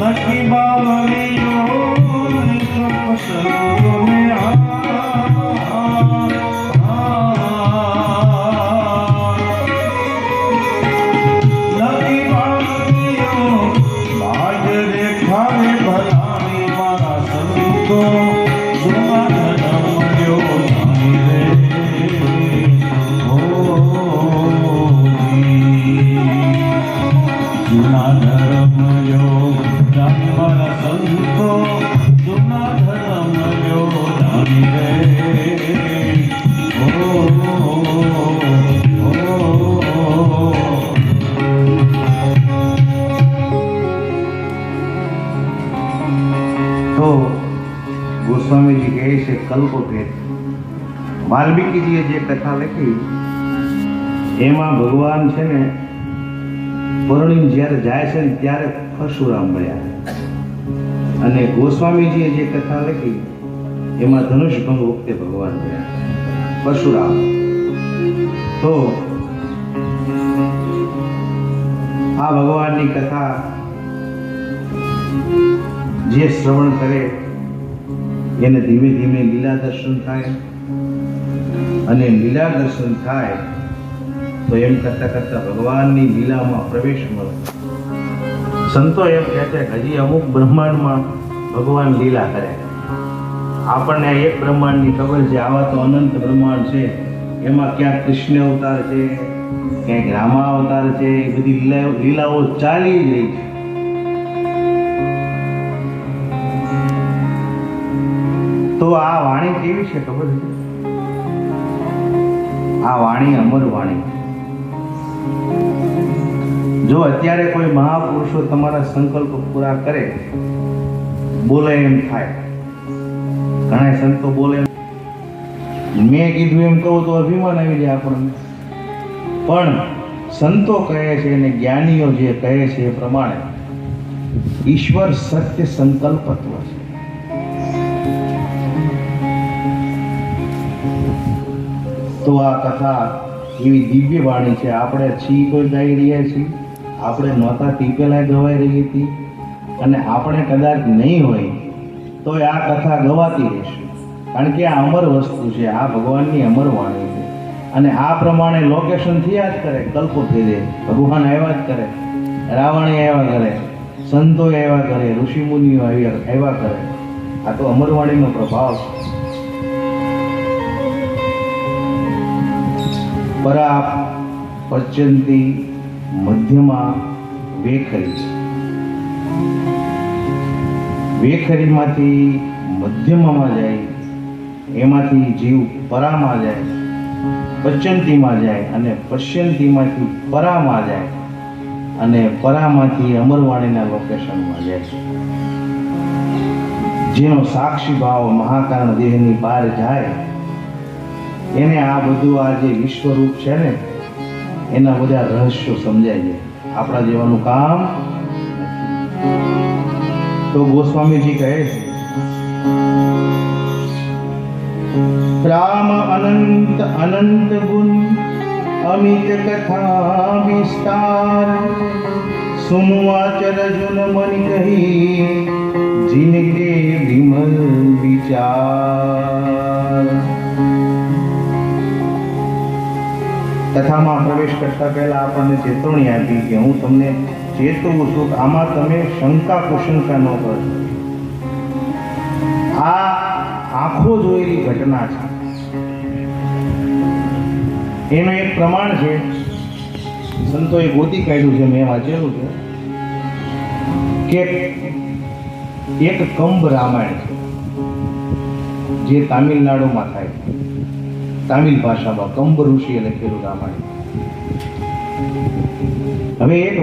Makibawa ngayon, ito pa sa તો ગોસ્વામીજી કહે છે કલ્પભેદ વાલ્મીકીજીએ જે કથા લખી, એમાં ભગવાન છે ને પરણી જ્યારે જાય છે ને ત્યારે પરશુરામ બન્યા અને ગોસ્વામીજીએ જે કથા લખી, એમાં ધનુષ ભંગ વખતે ભગવાન બન્યા પરશુરામ. તો આ ભગવાનની કથા જે શ્રવણ કરે, એને ધીમે ધીમે લીલા દર્શન થાય. અને લીલા દર્શન થાય તો એમ કરતા કરતા ભગવાનની લીલામાં પ્રવેશ મળે. સંતો એમ કહે છે કે હજી અમુક બ્રહ્માંડમાં ભગવાન લીલા કરે આપણને એક બ્રહ્માંડની ખબર છે, આવા તો અનંત બ્રહ્માંડ છે. એમાં ક્યાંક કૃષ્ણ અવતાર છે, ક્યાંક રામા અવતાર છે, એ બધી લીલાઓ ચાલી જ રહી છે. તો આ વાણી કેવી છે ખબર છે? આ વાણી અમર વાણી. જો અત્યારે કોઈ મહાપુરુષો તમારા સંકલ્પ પૂરા કરે, બોલે એમ થાય. ઘણા સંતો બોલે મેં કીધું એમ કહું તો અભિમાન આવી જાય આપણને. પણ સંતો કહે છે અને જ્ઞાનીઓ જે કહે છે એ પ્રમાણે ઈશ્વર સત્ય સંકલ્પત્વ તો આ કથા એવી દિવ્ય વાણી છે. આપણે છી કોઈ ગાઈ રહ્યા છીએ. આપણે નહોતા તે પહેલાં ગવાઈ રહી હતી. અને આપણે કદાચ નહીં હોય તો આ કથા ગવાતી રહેશે. કારણ કે આ અમર વસ્તુ છે. આ ભગવાનની અમર વાણી છે. અને આ પ્રમાણે લોકેશન થયા જ કરે, કલ્પો થઈ રહે ભગવાન આવ્યા જ કરે. રાવણે આવ્યા કરે. સંતો આવ્યા કરે. ઋષિમુનિઓ આવ્યા આવ્યા કરે. આ તો અમરવાણીનો પ્રભાવ છે. પરા પચંતી મધ્યમાં વેખરી વેખરીમાંથી મધ્યમાં જાય, એમાંથી જીવ પરામાં જાય પચંતીમાં જાય અને પશ્યંતીમાંથી પરામાં જાય અને પરામાંથી અમરવાણીના લોકેશનમાં જાય જેનો સાક્ષી ભાવ મહાકારણ દેહની બહાર જાય એને આ બધું આ જે વિશ્વરૂપ છે ને, એના બધા રહસ્યો સમજાય છે. આપણા જેવાનું કામ તો ગોસ્વામીજી કહે છે, રામ અનંત અનંત ગુણ, અમિત કથા વિસ્તાર સુમવાચ રજુન મન કહી કથામાં પ્રવેશ કરતા પહેલા આપણને ચેતવણી આપી કે હું તમને ચેતવું છું આમાં તમે શંકા કુશંકા ન કરો. આ આંખો જોયેલી ઘટના છે. એનું એક પ્રમાણ છે. સંતોએ ગોતી કાઢ્યું છે, મેં વાંચેલું છે, કે એક કંભ રામાયણ છે, જે તામિલનાડુમાં થાય છે. તામિલ ભાષામાં કંબ ઋષિએ લખેલું રામાયણ હવે એક